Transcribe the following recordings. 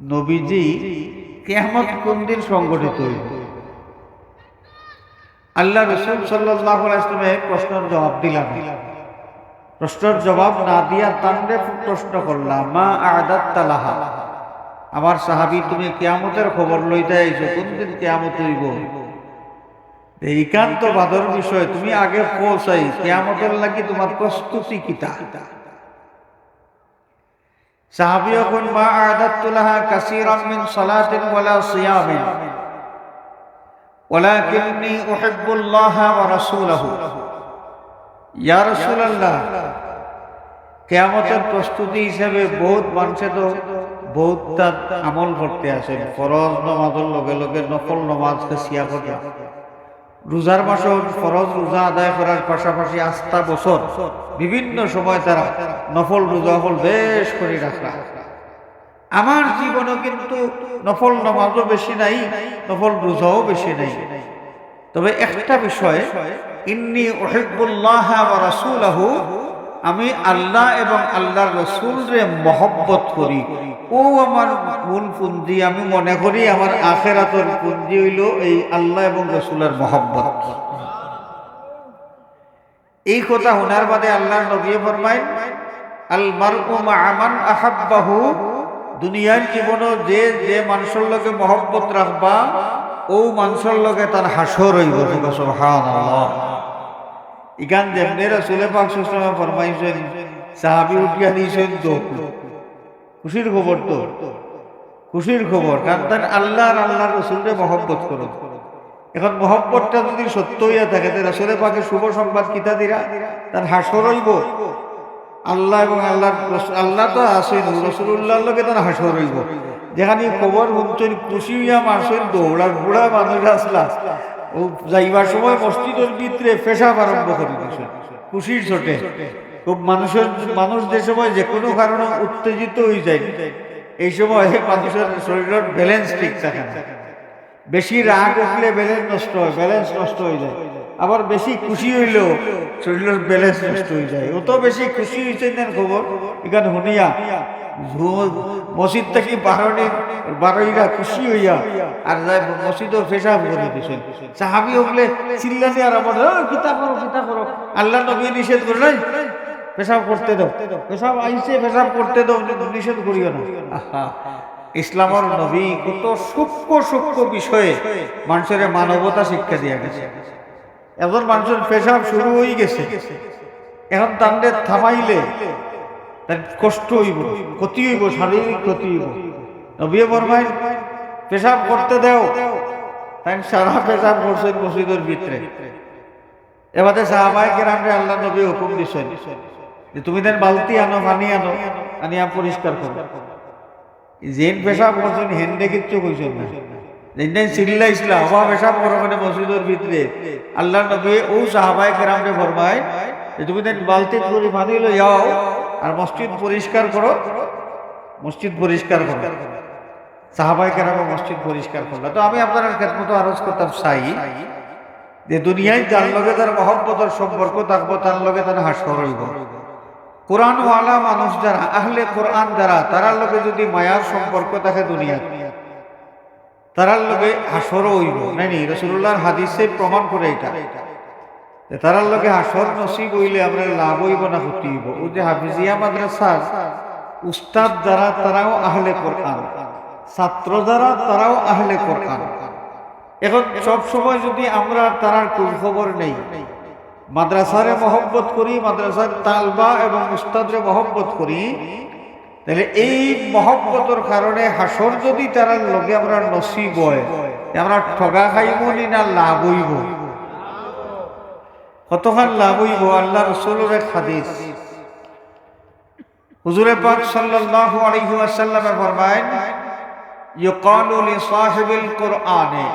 নবীজি কেমত কোন দিন সংগঠিত আল্লাহ রসুল সাল্লাহ ইসলামে প্রশ্নের জবাব দিলাম। প্রশ্নের জবাব না দিয়া তান্ডে প্রশ্ন করলাম মা আদাত তালাহা আমার সাহাবি, তুমি কেয়ামতের খবর লইতে আইছো, কোন দিন কেয়ামত হইব? এইকান্ত বাদর বিষয়, তুমি আগে পৌঁছাই, কেয়ামতের লাগি তোমার প্রস্তুতি কিতা? সাহাবিও কোন মা আদাতুলাহা প্রস্তুতি হিসেবে বহুত মানুষে তো বহুত আমল করতে আসেন। ফরজ নমাজের লগে লগে নকল নমাজকে সিয়া করতে রোজার মাসও ফরজ রোজা আদায় করার পাশাপাশি আস্থা বছর বিভিন্ন সময় তারা নফল রোজা হল বেশ করে রাখা। আমার জীবনে কিন্তু নফল নমাজও বেশি নাই, নফল রোজাও বেশি নাই। তবে একটা বিষয়, ইন্নি ওহিবুল্লাহ রাসূলাহু আমি আল্লাহ এবং আল্লাহর রসুলরে মহব্বত করি। ও আমার মূল পুঞ্জি আমি মনে করি আমার আখেরাতর পুঞ্জি হইল এই আল্লাহ এবং রসুলের মহব্বত। এই কথা শোনার বাদে আল্লাহর নবী ফরমাইন আল মারউ আমান আহাব্বাহু দুনিয়ার জীবনও যে যে মানুষের লগে মহব্বত রাখবা, ও মানুষের লগে তার হাসর হইব। সুবহানাল্লাহ। ইগান যেমনি রাসূলে পাক সাল্লাল্লাহু ফরমাইছেন, সাহাবী উঠিয়া দিয়েছেন তো খুশির খবর তো? খুশির খবর, কারণ তার আল্লাহ আল্লাহর রসুলরে মহব্বত করো। এখন মহব্বতটা যদি সত্য হইয়া থাকে, তাহলে রাসূলে পাকে শুভ সংবাদ কিতা দিরা? তার হাসর হইব। আল্লাহ এবং আল্লাহ আল্লাহ তো আসেন রসুল্লাহর লোকে তার হাসর হইব। যেখানে খবর শুনছেন, খুশি হইয়া মানুষের দৌড়ার বুড়া মানুষ আসলা। ও যাইবার সময় মসজিদের ভিতরে পেশাব আরম্ভ করে দিয়েছে খুশির ছোটে। খুব মানুষের, মানুষ যে সময় যে কোনো কারণে উত্তেজিত হয়ে যায়, এই সময় মানুষের শরীরের ব্যালেন্স ঠিক থাকে না। বেশি রাগ উঠলে ব্যালেন্স নষ্ট হয় ব্যালেন্স নষ্ট হয়ে যায়। আবার বেশি খুশি হইলেও শরীরের ব্যালেন্স নষ্ট হয়ে যায়। অত বেশি খুশি হয়েছে না খবর? এখানে শুনিয়া মসজিদ থেকে বারোনি বারোইরা খুশি হইয়া আর যাই মসজিদও পেশাব করে দিয়েছেন। সাহাবি চিল্লানি আর আমার করো করো। আল্লাহ নবী নিষেধ করে নাই? পেশাব করতে দাও। পেশাব আইসে পেশাব করতে দাও নিষেধ করিও না। ইসলামর নবী কত সূক্ষ্ম সূক্ষ্ম বিষয়ে মানুষের মানবতা শিক্ষা দিয়া গেছে। এখন মানুষের পেশাব শুরু হয়ে গেছে। এখন তান্ডে থামাইলে তার কষ্ট হইব, ক্ষতি হইব, শারীরিক ক্ষতি হইব। নবী বরমাই পেশাব করতে দেও। তাই সারা পেশাব করছেন মসজিদের ভিতরে। এবারে সাহাবাই কেরামরে আল্লাহ নবী হুকুম দিছেন যে তুমি দেন বালতি আনো, পানি আনো আনিয়া পরিষ্কার করো। জেন পেশাব করছেন হেন্ডে কিচ্ছু কইছেন না। যেদিন চিল্লাইছিলা হবা পেশাব করো মানে মসজিদের ভিতরে। আল্লাহ নবী ও সাহাবাই কেরামরে ফরমায় যে তুমি দেন বালতি করে পানি লই যাও আর মসজিদ পরিষ্কার করো। মসজিদ পরিষ্কার করো। সাহাবাই কেরামে মসজিদ পরিষ্কার করল। তো আমি আপনার মতো আরজ করতাম চাই যে দুনিয়ায় যার লগে তার মহব্বতের সম্পর্ক থাকব তার লগে তার হাসর হইব। কোরআনওয়ালা মানুষ যারা, আহলে কোরআন যারা, তারার লগে যদি মায়ার সম্পর্ক থাকে দুনিয়ার, তারার লগে হাসর হইব। নাইনি রসুল্লাহর হাদিসে প্রমাণ করে এটা। তারার লগে হাসর নসিব হইলে আমরা লাভ হইব না ক্ষতি হইব। ও যে হাফিজিয়া মাদ্রাসার উস্তাদ যারা, তারাও আহলে কোরআন। ছাত্র যারা তারাও আহলে কোরআন। এখন সব সময় যদি আমরা তারার খোঁজ খবর নেই, মাদ্রাসারে মহব্বত করি, মাদ্রাসার তালবা এবং উস্তাদরে মহব্বত করি, তাহলে এই মহব্বতর কারণে হাসর যদি তারার লগে আমরা নসিব হয় আমরা ঠগা খাইব নি না লাভ হইব? কতখান লাভ হইব? আল্লাহ রসুলের হাদিস। হুজুরে পাক সাল্লাল্লাহু আলাইহি ওয়াসাল্লামে ফরমায় ইউকালু লিসাহিবিল কুরআনে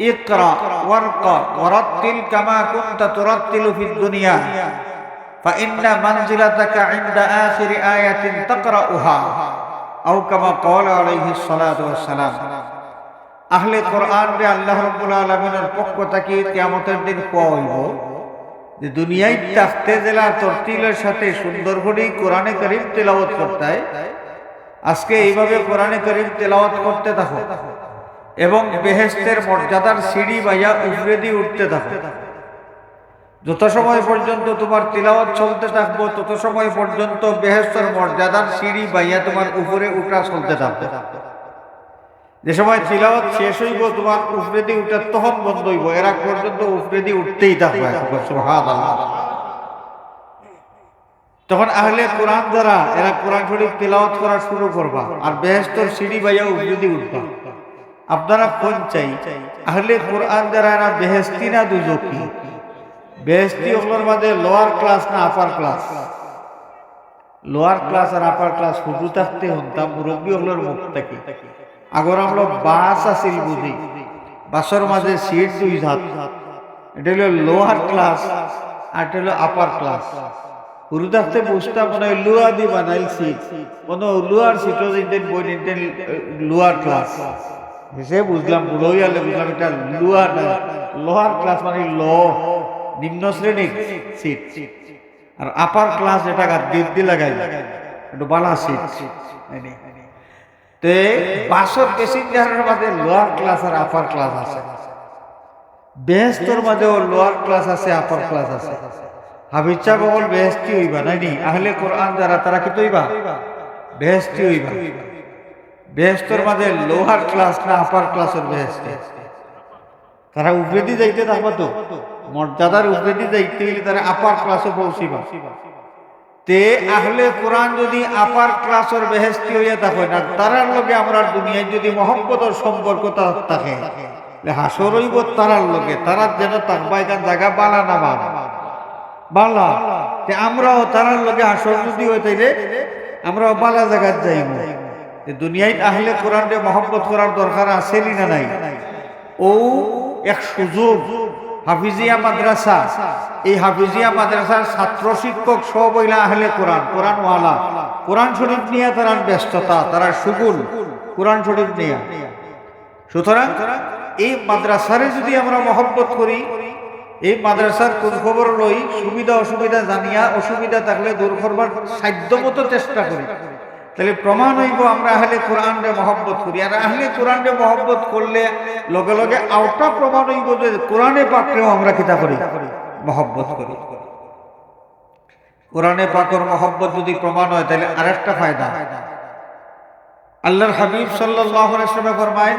اقرا وارقى ورتل كما كنت ترتل في الدنيا فإن منزلتك عند آخر آية تقرأها أو كما قال عليه الصلاة والسلام আহলে কোরআন রে আল্লাহ রব্বুল আলমিনের পক্ষ থেকে কিয়ামতের দিন কোয়া হইব যে দুনিয়ায় তাফতে জেলা তরতিলের সাথে সুন্দর করে কোরআনে করিম তেলাওয়াত করতে হয় আজকে এইভাবে কোরআনে করিম তেলাওয়াত করতে থাকো। এবং বেহেস্তের মর্যাদার সিঁড়ি বাইয়া উপরে দিয়ে উঠতে থাকো। যত সময় পর্যন্ত তোমার তিলাওয়াত চলতে থাকব, তত সময় পর্যন্ত বেহেস্তের মর্যাদার সিঁড়ি বাইয়া তোমার উপরে উঠা চলতে থাকবে। যে সময় তিলাওয়াত শেষ হইব, তোমার উপরে দিয়ে উঠা তখন বন্ধ হইব। এরা পর্যন্ত উপরে দিয়ে উঠতেই থাকবে। তখন আহলে কোরআন দ্বারা এরা কোরআন শরীফ তেলাওয়াত করা শুরু করবা, আর বেহেস্তর সিঁড়ি বাইয়া উপরে দিয়ে উঠবা। আপনারা কোন চাই? আহলে কোরআন দ্বারা এরা বেহেস্তি না দুজকি? বেহেস্তি ওগুলোর মাঝে লোয়ার ক্লাস না আপার ক্লাস লোয়ার ক্লাস আর আপার ক্লাস হুজু থাকতে হতাম মুরব্বী ওগুলোর মুখ থেকে। আগর আমরা বাস আছিল বুঝি। বাসের মাঝে সিট দুই হাত এটা হলো লোয়ার ক্লাস আর এটা হলো আপার ক্লাস হুরু থাকতে মনে হয় লুয়া দি বানাইল সিট কোনো লুয়ার সিটও দিতেন বই নিতেন লুয়ার ক্লাস সে বুঝলাম বুড়ো হইয়ালে বুঝলাম এটা লুয়া না লোহার ক্লাস মানে ল। নিম্ন শ্রেণির সিট আর আপার ক্লাস এটা দিয়ে লাগাই। একটু বালা সিট তে বাসর প্যাসেঞ্জারের মাঝে লোয়ার ক্লাস আর আপার ক্লাস আছে। বেহেস্তর মাঝেও লোয়ার ক্লাস আছে আপার ক্লাস আছে। হাবিচ্ছা বগল বেহেস্তি হইবা নাইনি আহলে কোরআন যারা তারা কি তৈবা? বেহেস্তি হইবা। বেহেস্তর মাঝে লোহার ক্লাস না আপার ক্লাসের বেহেস্তি তারা উপরেদি যাইতে থাকবা তো। মর্যাদার উপরেদি যাইতে গেলে তারা আপার ক্লাসে পৌঁছিবা। তে আহলে কোরআন যদি আপার ক্লাসের বেহেস্তি হইয়া থাকে না, তারার লগে আমরা দুনিয়ায় যদি মহব্বতর সম্পর্ক থাকে হাসর হইব তারার লগে। তারা যেন থাকবা এখান জায়গা বালা না বালা। বালা, তে আমরাও তারার লগে হাসর যদি হয়ে তাইলে আমরাও বালা জায়গার যাইব দুনিয়ায় আহলে কোরআনকে মহব্বত করার দরকার আছেনি না নাই? ও এক সুযোগ, হাফিজিয়া মাদ্রাসা, এই হাফিজিয়া মাদ্রাসার ছাত্র শিক্ষক সব হইলা আহলে কোরআন, কোরআনওয়ালা। কোরআন শরীফ নিয়ে তারা ব্যস্ততা, তারা সুগুল কোরআন শরীফ নিয়ে। সুতরাং এই মাদ্রাসারে যদি আমরা মহব্বত করি এই মাদ্রাসার কোন খবর লই সুবিধা অসুবিধা জানিয়া অসুবিধা থাকলে দূর করবার সাধ্যমতো চেষ্টা করি তাহলে প্রমাণ হইব আমরা আহলে কোরআনরে মহব্বত করি। আর আহলে কোরআনরে মহব্বত করলে লগে লগে আউটা প্রমাণ হইব যে কোরআনে পাকেও আমরা কিতা করি মহব্বত করি। কোরআনে পাকর মহব্বত যদি প্রমাণ হয়, তাহলে আরেকটা ফায়দা। আল্লাহর হাবিব সাল্লাহ ফরমায়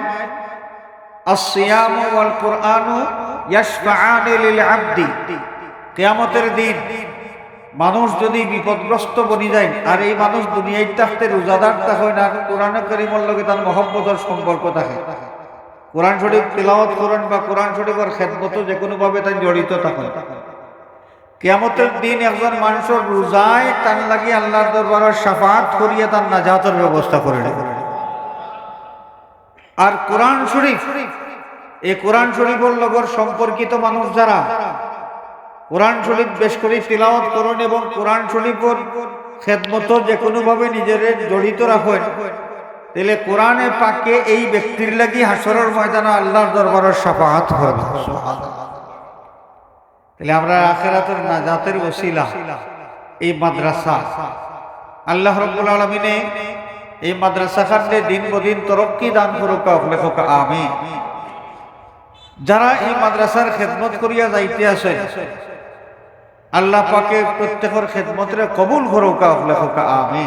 আসিয়াম ওয়াল কোরআন আব্দি কেয়ামতের দিন মানুষ যদি বিপদগ্রস্ত বনি যায়, আর এই মানুষ দুনিয়ায় থাকতে রোজাদার হয় না কোরআন করিমর লগে তার মহব্বতর সম্পর্ক থাকে। কোরআন শরীফ তেলাওয়াত করেন বা কোরআন শরীফের খেদমত যে কোনোভাবে তাই জড়িত থাকে। কেয়ামতের দিন একজন মানুষের রোজায় তার লাগিয়ে আল্লাহর দরবারের সাফাত করিয়ে তার নাজাতের ব্যবস্থা করে আর কোরআন শরীফ এই কোরআন শরীফের লগর সম্পর্কিত মানুষ যারা, কোরআন শরীফ বেশ করে তিলাওয়াত করুন এবং কোরআন শরীফের খেদমত যে কোনোভাবে নিজের জড়িত রাখেন, তাহলে কোরআনে পাকে এই ব্যক্তির লাগি হাসরের ময়দানে আল্লাহর দরবারের সাফাহাত হবে তাহলে আমরা আখেরাতের নাজাতের ওসিলা, এই মাদ্রাসা, আল্লাহ রব্বুল আলমিনে এই মাদ্রাসা খান্ডে দিন বদিন তরক্কি দান করুক আমি যারা এই মাদ্রাসার খেদমত করিয়া যাইতে আসে, আল্লাহ পাকে প্রত্যেকের খেদমতের কবুল করুক, লেখক আমি